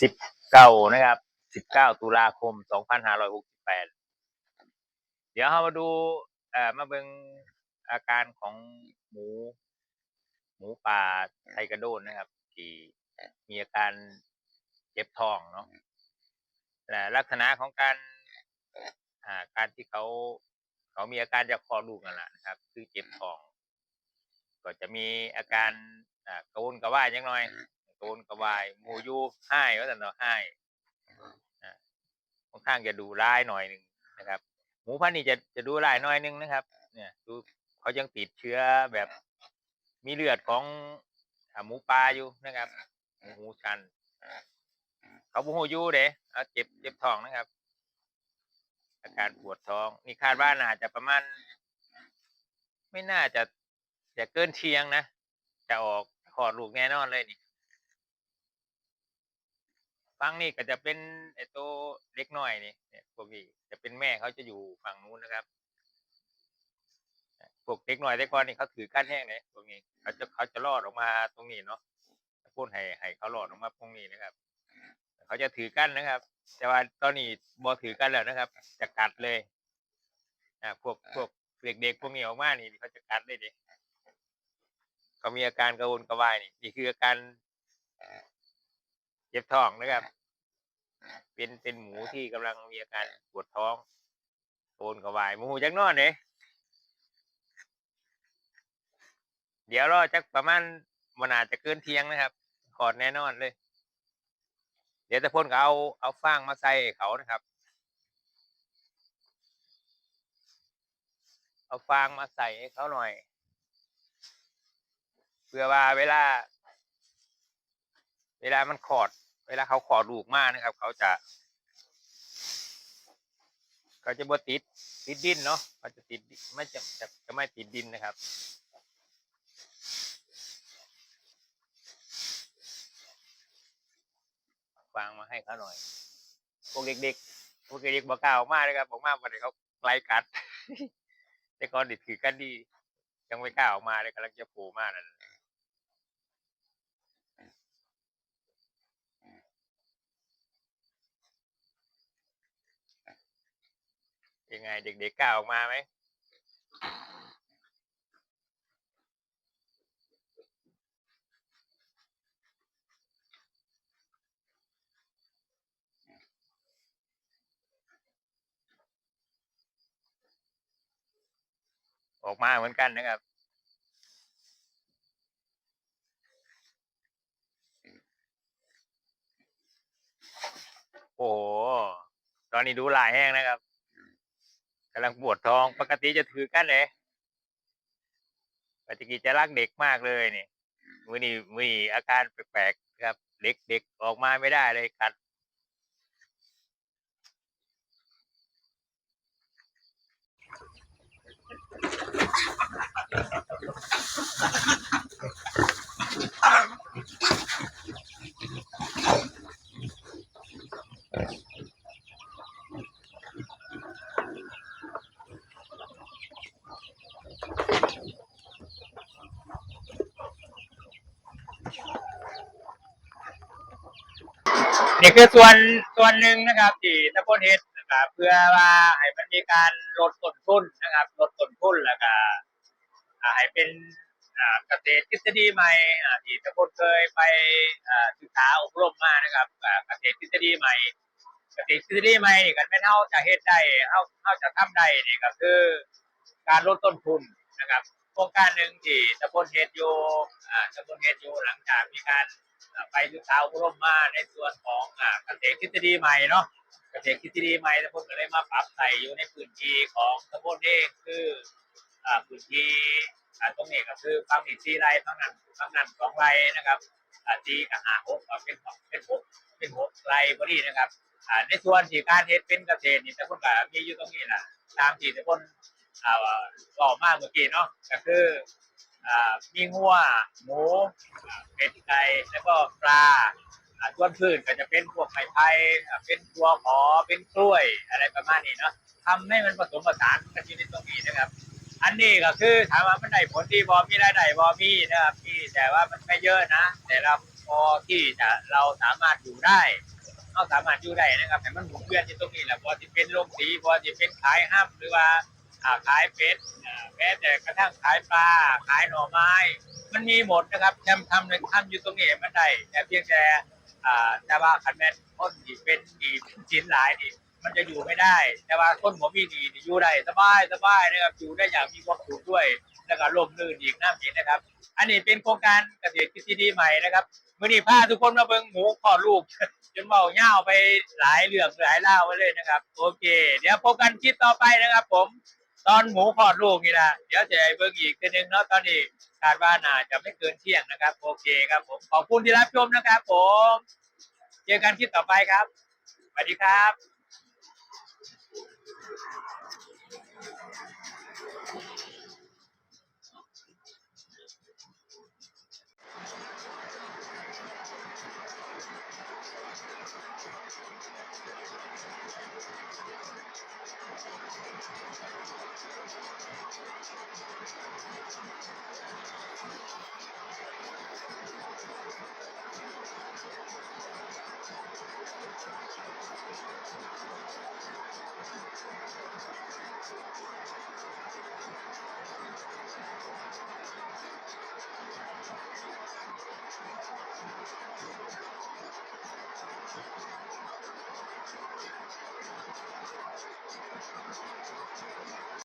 สิบเก่านะครับ19ตุลาคม2568เดี๋ยวเรามาดูเอ่อมาเบิ่งอาการของหมู หมูป่าไทกระโดนนะครับ ที่มีอาการเจ็บท้องเนาะและลักษณะของการอ่าการที่เขาเขามีอาการจะคลอดลูกนั่นแหละนะครับ คือเจ็บท้อง ก็จะมีอาการอ่ากระวนกระวายจังหน่อย กระวนกระวายหมูอยูให้ว่าแต่เนาะให้อ่าค่อนข้างจะดูร้ายหน่อยหนึ่งนะครับ หมูพันธุ์นี้จะจะดูร้ายหน่อยหนึงนะครับ เนี่ยดูเขายังติดเชื้อแบบมีเลือดของอ่าหมูป่าอยู่นะครับ หมูหูชัน เขาบูฮูอยูเด้เอาเจ็บเจ็บท้องนะครับ อาการปวดท้อง นี่คาดว่าน่าจะประมาณ ไม่น่าจะจะเกินเที่ยงนะ จะออกคลอดลูกแน่นอนเลยนี่ ฟังนี่ก็จะเป็นไอ้ตัวเล็กน้อยนี่เนี่ยพวกนี้จะเป็นแม่เขาจะอยู่ฝั่งนู้นนะครับพวกเด็กน้อยแต่ก่อนนี่เขาถือก้านแห้งเลยพวกนี้เขาจะเขาจะรอดออกมาตรงนี้เนาะพูดให้ให้เขารอดออกมาตรงนี้นะครับ เขาจะถือกั้นนะครับ แต่ว่าตอนนี้บอถือกันแล้วนะครับ จะกัดเลยอ่าพวกพวกเด็กๆพวกนี้ออกมานี่เขาจะกัดเลยดิเขามีอาการกระวนกระวายนี่นี่คืออาการ เจ็บท้องนะครับ เป็นเป็นหมูที่กำลังมีอาการปวดท้องกระวนกระวายหมูจักนอนเนี่ยเดี๋ยวรอจักประมาณมันอาจจะเกินเที่ยงนะครับกอดแน่นอนเลย เดี๋ยวตะพ่นก็เอาเอาฟางมาใส่ให้เขานะครับ เอาฟางมาใส่ให้เขาหน่อย เพื่อว่าเวลา เวลามันขอด เวลาเขาขอดลูกมากนะครับ เขาจะเขาจะบ่ติดติดดินเนาะเขาจะติดไม่จะจะจะไม่ติดดินนะครับฟางมาให้เขาหน่อยพวกเด็กๆพวกเด็กๆบอกกล้าออกมาเลยครับบอกมาวันนี้เขาไกลกัดแต่ก่อนดิถือกันดียังไม่กล้าออกมาเลยกำลังจะโผล่มานั่น ยังไงเด็กๆกล้าออกมาไหมออกมาเหมือนกันนะครับ โอ้โห ตอนนี้ดูลายแห้งนะครับ กำลังปวดท้องปกติจะถือกันเลยปกติจะรักเด็กมากเลยนี่มือนี่มือนี่อาการแปลกๆครับ เด็กเด็กออกมาไม่ได้เลยกัด นี่คือส่วนส่วนหนึ่งนะครับที่ตะพนเฮ็ดนะครับเพื่อว่าให้มันมีการลดต้นทุนนะครับลดต้นทุนแล้วก็อ่าให้เป็นอ่าเกษตรทฤษฎีใหม่อ่าที่ตะพนเคยไปอ่าศึกษาอบรมมานะครับอ่าเกษตรทฤษฎีใหม่ เกษตรทฤษฎีใหม่นี่กันแม่นเฮาจะเฮ็ดได้เฮาเฮาจะทำได้นี่ก็คือ การลดต้นทุนนะครับโครงการหนึ่งที่ตำบลเฮ็ดอยู่อ่าตำบลเฮ็ดอยู่หลังจากมีการ ไปศึกษาอบรมมาในส่วนของเกษตรทฤษฎีใหม่เนาะเกษตรทฤษฎีใหม่ตำบลก็เลยมาปรับใส่อยู่ในพื้นที่ของตำบลเองคือพื้นที่ตรงนี้ก็คือฝั่งนี้สี่ไร่ฝั่งนั้นฝั่งนั้นสองไร่นะครับที่กับหาหกเป็นเป็นหกเป็นหกไร่พอดีนะครับในส่วนที่การเฮ็ดเป็นเกษตรนี่ต่คนก็มีอยู่ตรงนี้แหละตามที่ต่คนอ่าบอกมาเมื่อกี้เนาะก็คือ มีงัวหมูเป็ดไก่แล้วก็ปลาอ่าส่วนพืชก็จะเป็นพวกไม้ไผ่เป็นตัวหอเป็นกล้วยอะไรประมาณนี้เนาะทำให้มันผสมผสานกันอยู่ในตรงนี้นะครับ อันนี้ก็คือถามว่ามันได้ผลดีบอมีรายได้บอมีนะครับพี่แต่ว่ามันไม่เยอะนะ แต่เราพอที่จะเราสามารถอยู่ได้เขาสามารถอยู่ได้นะครับ แต่มันหมุนเวียนที่ตรงนี้แหละพอที่เป็นโรงสีพอที่เป็นขายห้ำหรือว่า อ่าขายเป็ดอ่าแม้แต่กระทั่งขายปลาขายหน่อไม้ มันมีหมดนะครับทำทำเลยทำอยู่ตรงนี้มันได้แต่เพียงแต่อ่าแต่ว่าคันแม่นคนที่เป็นดีสินหลายนี่มันจะอยู่ไม่ได้ แต่ว่าคนหัวมีดีนี่อยู่ได้สบายสบายนะครับอยู่ได้อย่างมีความสุขด้วย แล้วก็ร่มรื่นอีกน้ำอีกนะครับ อันนี้เป็นโครงการเกษตรทฤษฎีใหม่นะครับมื่อนี้พาทุกคนมาเบิ่งหมูขอดลูกจนเบาเง่าไปหลายเรื่องหลายเล่าไว้เลยนะครับ โอเค เดี๋ยวพบกันคลิปต่อไปนะครับผม ตอนหมูขอดลูกนี่นะเดี๋ยวจะเบิ่งอีกทีหนึงเนาะตอนนี้คาดว่าน่าจะไม่เกินเที่ยงนะครับ โอเคครับผมขอบคุณที่รับชมนะครับผมเจอกันคลิปต่อไปครับสวัสดีครับ